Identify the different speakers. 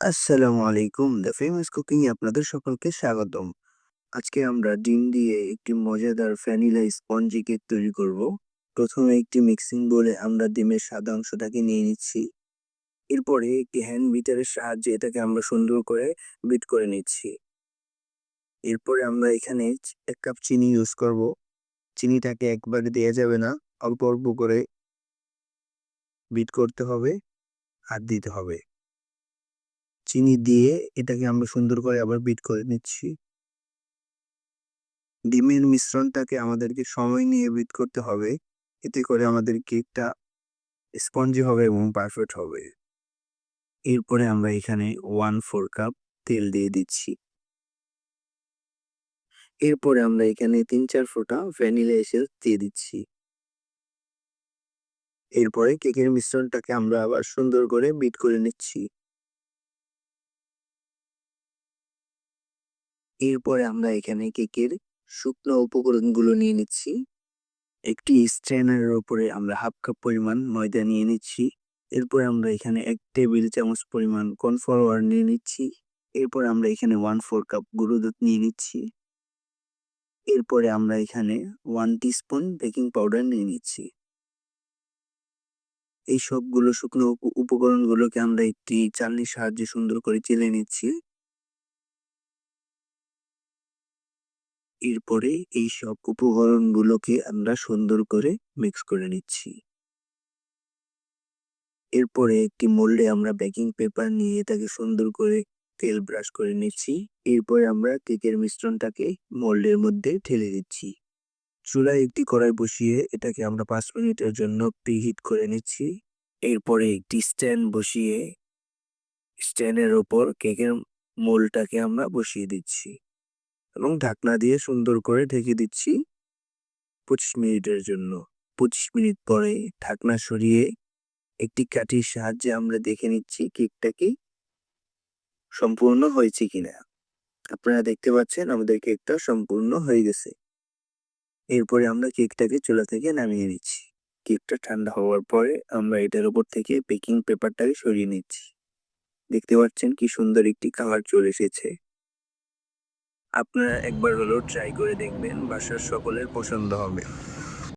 Speaker 1: আসসালামু আলাইকুম। The famous cooking এ আপনাদের সকলকে স্বাগতম। আজকে আমরা ডিম দিয়ে একটি মজাদার ভ্যানিলা স্পঞ্জি কেক তৈরি করব। প্রথমে একটি মিক্সিং বোলে আমরা ডিমের সাদা অংশটাকে নিয়ে নিচ্ছি। এরপরে একটি হ্যান্ড বিটারের সাহায্যে এটাকে আমরা সুন্দর করে বিট করে নিচ্ছি। এরপরে আমরা এখানে এক কাপ চিনি ইউজ করব। চিনিটাকে একবারে দেওয়া যাবে না, অল্প অল্প করে বিট করতে হবে আর দিতে হবে। চিনি দিয়ে এটাকে আমরা সুন্দর করে আবার বিট করে নিচ্ছি। ডিমের মিশ্রণটাকে আমাদেরকে সময় নিয়ে বিট করতে হবে। এতে করে আমাদের কেকটা স্পঞ্জি হবে এবং পারফেক্ট হবে। এরপরে আমরা এখানে ওয়ান ফোর কাপ তেল দিয়ে দিচ্ছি। এরপরে আমরা এখানে তিন চার ফোঁটা ভ্যানিলা এসেন্স দিয়ে দিচ্ছি। এরপরে কেকের মিশ্রণটাকে আমরা আবার সুন্দর করে বিট করে নিচ্ছি। এরপরে আমরা এখানে কেকের শুকনো উপকরণগুলো নিয়ে নিচ্ছি। একটি স্ট্যান্ডারের উপরে আমরা হাফ কাপ পরিমাণ ময়দা নিয়ে নিচ্ছি। এরপর আমরা এখানে এক টেবিল চামচ পরিমাণ কর্নফ্লাওয়ার নিয়ে নিচ্ছি। এরপর আমরা এখানে ওয়ান ফোর কাপ গুঁড়ো দুধ নিয়ে নিচ্ছি। এরপরে আমরা এখানে ওয়ান টিস্পুন বেকিং পাউডার নিয়ে নিচ্ছি। এই সবগুলো শুকনো উপ- উপকরণগুলোকে আমরা একটি চালনির সাহায্যে সুন্দর করে চেলে নিচ্ছি। এরপরে এই সব উপকরণগুলোকে আমরা সুন্দর করে মিক্স করে নিচ্ছি। এরপরে একটি মোল্ডে আমরা বেকিং পেপার নিয়ে এটাকে সুন্দর করে তেল ব্রাশ করে নিচ্ছি। এরপরে আমরা কেকের মিশ্রণটাকে মোল্ডের মধ্যে ঢেলে দিচ্ছি। চুলায় একটি কড়াই বসিয়ে এটাকে আমরা পাঁচ মিনিটের জন্য প্রিহিট করে নিচ্ছি। এরপরে একটি স্ট্যান্ড বসিয়ে স্ট্যান্ডের ওপর কেকের মোল্ডটাকে আমরা বসিয়ে দিচ্ছি। এবং ঢাকনা দিয়ে সুন্দর করে ঢেকে দিচ্ছি পঁচিশ মিনিটের জন্য। পঁচিশ মিনিট পরে ঢাকনা সরিয়ে একটি কাঠির সাহায্যে আমরা দেখে নিচ্ছি কেকটা কি সম্পূর্ণ হয়েছে কিনা। আপনারা দেখতে পাচ্ছেন আমাদের কেকটা সম্পূর্ণ হয়ে গেছে। এরপরে আমরা কেকটাকে চুলা থেকে নামিয়ে নিচ্ছি। কেকটা ঠান্ডা হওয়ার পরে আমরা এটার উপর থেকে বেকিং পেপারটাকে সরিয়ে নিচ্ছি। দেখতে পাচ্ছেন কি সুন্দর একটি কালার চলে এসেছে। আপনারা একবার হলেও ট্রাই করে দেখবেন বাসার সকলের পছন্দ হবে।